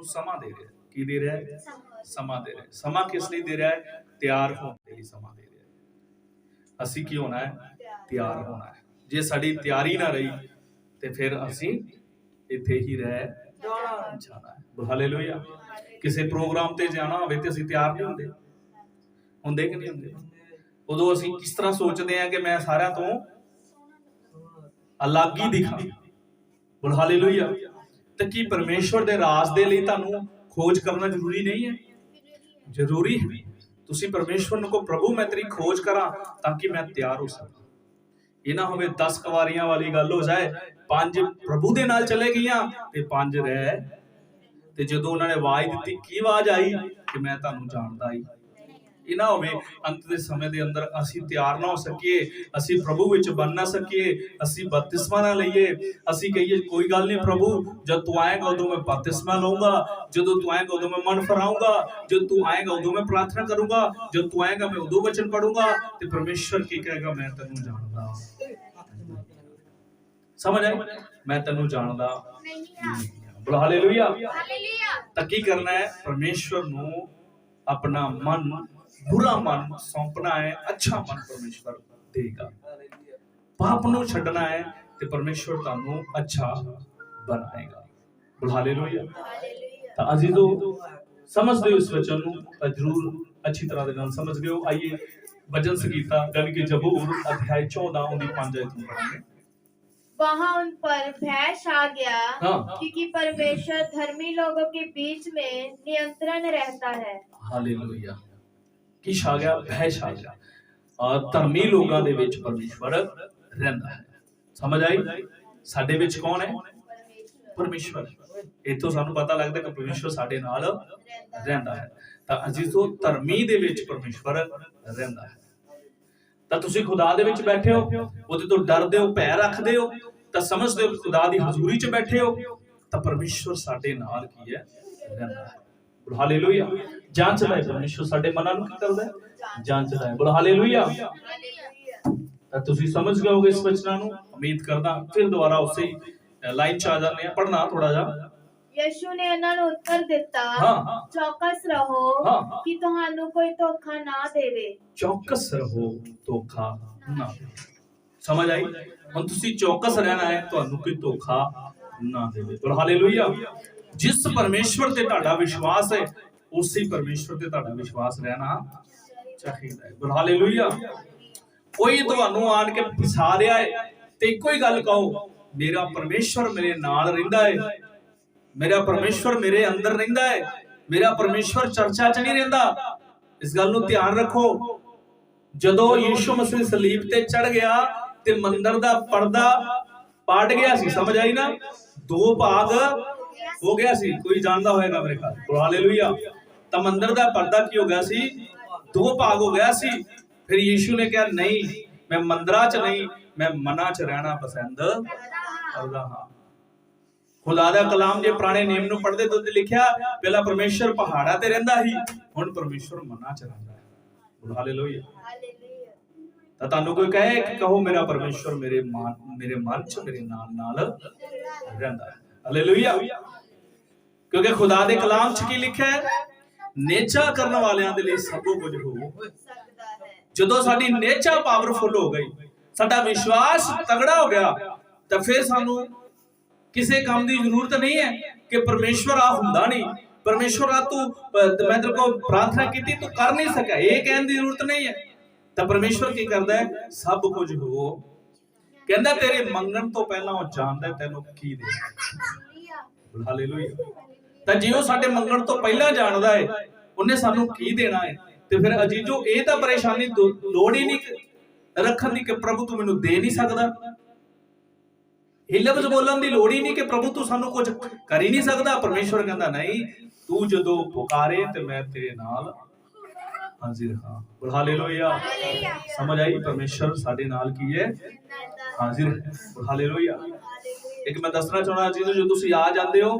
ਉਹ ਸਮਾਂ ਦੇ ਰਿਹਾ ਕੀ ਦੇ ਰਿਹਾ ਹੈ? ਸਮਾਂ ਦੇ ਰਿਹਾ ਹੈ। ਸਮਾਂ ਕਿਸ ਲਈ ਦੇ ਰਿਹਾ ਹੈ? ਤਿਆਰ ਹੋਣ ਦੇ ਲਈ ਸਮਾਂ ਦੇ ਰਿਹਾ ਹੈ। ਅਸੀਂ ਕੀ ਹੋਣਾ ਹੈ? ਤਿਆਰ ਹੋਣਾ ਹੈ। ਜੇ ਸਾਡੀ ਤਿਆਰੀ ਨਾ ਰਹੀ, ਤੇ ਫਿਰ ਅਸੀਂ ਇੱਥੇ ਹੀ ਰਹਿ ਜਾਣਾ ਹੈ। ਹਾਲੇਲੂਇਆ। ਕਿਸੇ ਪ੍ਰੋਗਰਾਮ ਤੇ ਜਾਣਾ ਹੋਵੇ ਤੇ ਅਸੀਂ ਤਿਆਰ ਨਹੀਂ ਹੁੰਦੇ। ਹੁੰਦੇ ਕਿ ਨਹੀਂ ਹੁੰਦੇ? ਉਦੋਂ ਅਸੀਂ ਕਿਸ ਤਰ੍ਹਾਂ ਸੋਚਦੇ ਹਾਂ ਕਿ ਮੈਂ ਸਾਰਿਆਂ ਤੋਂ ਅਲੱਗ ਹੀ ਦਿਖਾਂ? ਬੋਲ ਹਾਲੇਲੂਇਆ। ਤੇ ਕੀ ਪਰਮੇਸ਼ਵਰ ਦੇ ਰਾਜ ਦੇ ਲਈ ਤੁਹਾਨੂੰ ਖੋਜ ਕਰਨਾ ਜ਼ਰੂਰੀ ਨਹੀਂ ਹੈ? ਜ਼ਰੂਰੀ ਹੈ। ਤੁਸੀਂ ਪਰਮੇਸ਼ਵਰ ਨੂੰ ਕੋ ਪ੍ਰਭੂ, ਮੈਂ ਤੇਰੀ ਖੋਜ ਕਰਾਂ ਤਾਂ ਕਿ ਮੈਂ ਤਿਆਰ ਹੋ ਸਕਾਂ। ਇਹ ਨਾ ਹੋਵੇ 10 ਕਵਾਰੀਆਂ ਵਾਲੀ ਗੱਲ ਹੋ ਜਾਏ, ਪੰਜ ਪ੍ਰਭੂ ਦੇ ਨਾਲ ਚਲੇ ਗਈਆਂ ਤੇ ਪੰਜ ਰਹਿ। ਤੇ ਜਦੋਂ ਉਹਨਾਂ ਨੇ ਆਵਾਜ਼ ਦਿੱਤੀ, ਕੀ ਆਵਾਜ਼ ਆਈ? ਕਿ ਮੈਂ ਤੁਹਾਨੂੰ ਜਾਣਦਾ ਹੀ ਇਹ ਨਾ ਹੋਵੇ ਅੰਤ ਦੇ ਸਮੇਂ ਦੇ ਅੰਦਰ ਅਸੀਂ ਤਿਆਰ ਨਾ ਹੋ ਸਕੀਏ ਅਸੀਂ ਪ੍ਰਭੂ ਵਿੱਚ ਬਣ ਨਾ ਸਕੀਏ ਅਸੀਂ ਬਪਤਿਸਮਾ ਨਾ ਲਈਏ। ਅਸੀਂ ਕਹੀਏ ਕੋਈ ਗੱਲ ਨਹੀਂ ਪ੍ਰਭੂ ਜਦ ਤੂੰ ਆਏਗਾ ਉਦੋਂ ਮੈਂ ਬਪਤਿਸਮਾ ਲਵਾਂਗਾ ਜਦੋਂ ਤੂੰ ਆਏਗਾ ਉਦੋਂ ਮੈਂ ਮਨ ਫਰਾਉਂਗਾ ਜਦ ਤੂੰ ਆਏਗਾ ਉਦੋਂ ਮੈਂ ਪ੍ਰਾਰਥਨਾ ਕਰੂੰਗਾ ਜਦ ਤੂੰ ਆਏਗਾ ਮੈਂ ਉਦੋਂ ਵਚਨ ਪੜੂੰਗਾ ਤੇ ਪਰਮੇਸ਼ਵਰ ਕੀ ਕਹੇਗਾ ਮੈਂ ਤੈਨੂੰ ਜਾਣਦਾ। ਸਮਝ ਆਈ? ਮੈਂ ਤੈਨੂੰ ਜਾਣਦਾ। ਬੋਲ ਹਾਲੇਲੂਇਆ। ਤਾਂ ਕੀ ਕਰਨਾ ਹੈ? ਪਰਮੇਸ਼ਵਰ ਨੂੰ ਆਪਣਾ ਮਨ ਬੁਰਾ ਮਨ ਸੌਂਪਣਾ ਹੈ ਅੱਛਾ ਮਨ ਪਰਮੇਸ਼ਵਰ ਦੇਗਾ। ਪਾਪ ਨੂੰ ਛੱਡਣਾ ਹੈ ਤੇ ਪਰਮੇਸ਼ਵਰ ਤੁਹਾਨੂੰ ਅੱਛਾ ਬਣਾਏਗਾ। ਹਾਲੇਲੂਇਆ। ਤਾਂ ਅਜ਼ੀਜ਼ੋ ਸਮਝਦੇ ਹੋ ਇਸ ਵਚਨ ਨੂੰ ਤਾਂ ਜਰੂਰ ਅੱਛੀ ਤਰ੍ਹਾਂ ਦੇ ਨਾਲ ਸਮਝ ਗਏ ਹੋ ਆਈਏ ਵਚਨ ਸੰਗੀਤਾ ਗੱਲ ਕੇ ਜਬੂਰ ਅਧਿਆਇ 14 ਉਹਦੀ 5 ਆਇਤ ਨੂੰ ਪੜ੍ਹਾਂਗੇ। वहाँ उन पर भैंस आ गया क्योंकि परमेश्वर धर्मी लोगों के बीच में नियंत्रण रहता है हालेलुया ਕੀ ਛਾ ਗਿਆ ਭੈ ਛਾ ਗਿਆ ਔਰ ਧਰਮੀ ਲੋਕਾਂ ਦੇ ਵਿੱਚ ਪਰਮੇਸ਼ਵਰ ਰਹਿੰਦਾ ਹੈ। ਸਮਝ ਆਈ? ਸਾਡੇ ਵਿੱਚ ਕੌਣ ਹੈ? ਪਰਮੇਸ਼ਵਰ। ਇਤੋਂ ਸਾਨੂੰ ਪਤਾ ਲੱਗਦਾ ਕਿ ਪਰਮੇਸ਼ਵਰ ਸਾਡੇ ਨਾਲ ਰਹਿੰਦਾ ਹੈ। ਤਾਂ ਅਜੀਜ਼ੋ ਧਰਮੀ ਦੇ ਵਿੱਚ ਪਰਮੇਸ਼ਵਰ ਰਹਿੰਦਾ ਹੈ। ਤਾਂ ਤੁਸੀਂ ਖੁਦਾ ਦੇ ਵਿੱਚ ਬੈਠੇ ਹੋ, ਉਹਦੇ ਤੋਂ ਡਰਦੇ ਹੋ, ਭੈ ਰੱਖਦੇ ਹੋ, ਤਾਂ ਸਮਝਦੇ ਹੋ ਖੁਦਾ ਦੀ ਹਜ਼ੂਰੀ 'ਚ ਬੈਠੇ ਹੋ, ਤਾਂ ਪਰਮੇਸ਼ਵਰ ਸਾਡੇ ਨਾਲ ਕੀ ਹੈ? ਰਹਿੰਦਾ ਹੈ। ਬੋਲ ਹਾਲੇਲੂਇਆ ਜਾਂਚਦਾ ਹੈ ਪਰਮੇਸ਼ਵਰ ਸਾਡੇ ਮਨਾਂ ਨੂੰ ਕੀ ਕਰਦਾ ਹੈ? ਜਾਂਚਦਾ ਹੈ ਬੋਲ ਹਾਲੇਲੂਇਆ ਤਾਂ ਤੁਸੀਂ ਸਮਝ ਗਏ ਹੋਗੇ ਇਸ ਵਚਨਾਂ ਨੂੰ? ਉਮੀਦ ਕਰਦਾ ਫਿਰ ਦੁਬਾਰਾ ਉਸੇ ਲਾਈਨ 'ਚ ਆ ਜਾਂਦੇ ਆ ਪੜਨਾ ਥੋੜਾ ਜਿਹਾ। ਯਸ਼ੂ ਨੇ ਉਹਨਾਂ ਨੂੰ ਉੱਤਰ ਦਿੱਤਾ। ਚੌਕਸ ਰਹੋ। ਕਿ ਤੁਹਾਨੂੰ ਕੋਈ ਧੋਖਾ ਨਾ ਦੇਵੇ। ਚੌਕਸ ਰਹੋ ਧੋਖਾ ਨਾ। ਸਮਝ ਆਈ? ਹੁਣ ਤੁਸੀਂ ਚੌਕਸ ਰਹਿਣਾ ਹੈ ਤੁਹਾਨੂੰ ਕੋਈ ਧੋਖਾ ਨਾ ਦੇਵੇ। ਹਾਲੇਲੂਇਆ ਜਿਸ ਪਰਮੇਸ਼ਵਰ ਤੇ ਤੁਹਾਡਾ ਵਿਸ਼ਵਾਸ ਹੈ, ਉਸੇ ਪਰਮੇਸ਼ਵਰ ਤੇ ਤੁਹਾਡਾ ਵਿਸ਼ਵਾਸ ਰਹਿਣਾ ਚਾਹੀਦਾ ਹੈ। ਪਰ ਹਾਲੇਲੂਇਆ। ਕੋਈ ਤੁਹਾਨੂੰ ਆਣ ਕੇ ਫਸਾ ਰਿਹਾ ਹੈ ਤੇ ਇੱਕੋ ਹੀ ਗੱਲ ਕਹੋ, ਮੇਰਾ ਪਰਮੇਸ਼ਵਰ ਮੇਰੇ ਨਾਲ ਰਹਿੰਦਾ ਹੈ, ਮੇਰਾ ਪਰਮੇਸ਼ਵਰ ਮੇਰੇ ਅੰਦਰ ਰਹਿੰਦਾ ਹੈ, ਮੇਰਾ ਪਰਮੇਸ਼ਵਰ ਚਰਚਾ 'ਚ ਨਹੀਂ ਰਹਿੰਦਾ। ਇਸ ਗੱਲ ਨੂੰ ਧਿਆਨ ਰੱਖੋ, ਜਦੋਂ ਯੀਸ਼ੂ ਮਸੀਹ ਸਲੀਬ ਤੇ ਚੜ ਗਿਆ ਤੇ ਮੰਦਰ ਦਾ ਪਰਦਾ ਪਾਟ ਗਿਆ ਸੀ, ਸਮਝ ਆਈ ਨਾ? ਦੋ ਭਾਗ ਹੋ ਗਿਆ ਸੀ, ਕੋਈ ਜਾਣਦਾ ਹੋਏਗਾ ਮੇਰੇ ਖਿਆਲ। ਬੋਲ ਹਾਲੇਲੂਇਆ ਤਾਂ ਮੰਦਰ ਦਾ ਪਰਦਾ ਕੀ ਹੋ ਗਿਆ ਸੀ? ਦੋ ਭਾਗ ਹੋ ਗਿਆ ਸੀ। ਫਿਰ ਯੀਸ਼ੂ ਨੇ ਕਿਹਾ, ਨਹੀਂ, ਮੈਂ ਮੰਦਰਾਂ 'ਚ ਨਹੀਂ, ਮੈਂ ਮਨਾਂ 'ਚ ਰਹਿਣਾ ਪਸੰਦ ਕਰਦਾ ਹਾਂ। ਖੁਦਾ ਦਾ ਕਲਾਮ, ਜੇ ਪੁਰਾਣੇ ਨਿਯਮ ਨੂੰ ਪੜ੍ਹਦੇ ਤਾਂ ਉੱਤੇ ਲਿਖਿਆ, ਪਹਿਲਾਂ ਪਰਮੇਸ਼ਰ ਪਹਾੜਾਂ ਤੇ ਰਹਿੰਦਾ ਸੀ, ਹੁਣ ਪਰਮੇਸ਼ਰ ਮਨਾਂ 'ਚ ਰਹਿੰਦਾ ਹੈ। ਬੋਲ ਹਾਲੇਲੂਇਆ ਤਾਂ ਤੁਹਾਨੂੰ ਕੋਈ ਕਹੇ ਕਿ ਕਹੋ, ਮੇਰਾ ਪਰਮੇਸ਼ਰ ਮੇਰੇ ਮਨ ਮੇਰੇ ਮਨ 'ਚ, ਮੇਰੇ ਨਾਲ ਨਾਲ ਰਹਿੰਦਾ ਹੈ। ਹਾਲੇਲੂਇਆ ਕਿਉਂਕਿ ਖੁਦਾ ਦੇ ਕਲਾਮ 'ਚ ਕੀ ਲਿਖਿਆ ਹੈ? ਨੇਚਾ ਕਰਨ ਵਾਲਿਆਂ ਦੇ ਲਈ ਸਭ ਕੁਝ ਹੋ। ਜਦੋਂ ਸਾਡੀ ਨੇਚਾ ਪਾਵਰਫੁਲ ਹੋ ਗਈ, ਸਾਡਾ ਵਿਸ਼ਵਾਸ ਤਗੜਾ ਹੋ ਗਿਆ, ਤਾਂ ਫਿਰ ਸਾਨੂੰ ਕਿਸੇ ਕੰਮ ਦੀ ਜ਼ਰੂਰਤ ਨਹੀਂ ਹੈ ਕਿ ਪਰਮੇਸ਼ਵਰ ਆ ਹੁੰਦਾ ਨਹੀਂ। ਪਰਮੇਸ਼ਵਰ ਆ ਤੂੰ ਮੈਂ ਤੇਰੇ ਕੋਲ ਪ੍ਰਾਰਥਨਾ ਕੀਤੀ, ਤੂੰ ਕਰ ਨਹੀਂ ਸਕਿਆ। ਇਹ ਕਹਿਣ ਦੀ ਜ਼ਰੂਰਤ ਨਹੀਂ ਹੈ। ਤਾਂ ਪਰਮੇਸ਼ਵਰ ਕੀ ਕਰਦਾ ਹੈ? ਸਭ ਕੁਝ ਹੋ। ਕਹਿੰਦਾ ਤੇਰੇ ਮੰਗਣ ਤੋਂ ਪਹਿਲਾਂ ਉਹ ਜਾਣਦਾ ਤੈਨੂੰ ਕੀ ਦੇਣਾ ਹਾਲੇਲੂਇਆ ਤਾਂ ਜੇ ਉਹ ਸਾਡੇ ਮੰਗਣ ਤੋਂ ਪਹਿਲਾਂ ਜਾਣਦਾ ਹੈ ਉਹਨੇ ਸਾਨੂੰ ਕੀ ਦੇਣਾ ਹੈ ਤੇ ਫਿਰ ਅਜੀਜੋ ਇਹ ਤਾਂ ਪਰੇਸ਼ਾਨੀ ਦੋ- ਲੋੜ ਹੀ ਨਹੀਂ ਰੱਖਣ ਦੀ ਕਿ ਪ੍ਰਭੂ ਤੂੰ ਮੈਨੂੰ ਦੇ ਨਹੀਂ ਸਕਦਾ। ਇਹ ਲਫ਼ਜ਼ ਬੋਲਣ ਦੀ ਲੋੜ ਹੀ ਨਹੀਂ ਕਿ ਪ੍ਰਭੂ ਤੂੰ ਸਾਨੂੰ ਕੁਝ ਕਰ ਹੀ ਨਹੀਂ ਸਕਦਾ। ਪਰਮੇਸ਼ਵਰ ਕਹਿੰਦਾ ਨਹੀਂ ਤੂੰ ਜਦੋਂ ਪੁਕਾਰੇ ਤੇ ਮੈਂ ਤੇਰੇ ਨਾਲ ਹਾਜ਼ਰ ਹਾਂ। ਹਾਲੇਲੂਇਆ ਸਮਝ ਆਈ? ਪਰਮੇਸ਼ਵਰ ਸਾਡੇ ਨਾਲ ਕੀ ਹੈ ਹਾਜ਼ਰ ਹੈ। ਬੋਲ ਹਾਲੇਲੂਇਆ। ਇੱਕ ਮੈਂ ਦੱਸਣਾ ਚਾਹਣਾ ਜੀ ਜਦੋਂ ਤੁਸੀਂ ਆ ਜਾਂਦੇ ਹੋ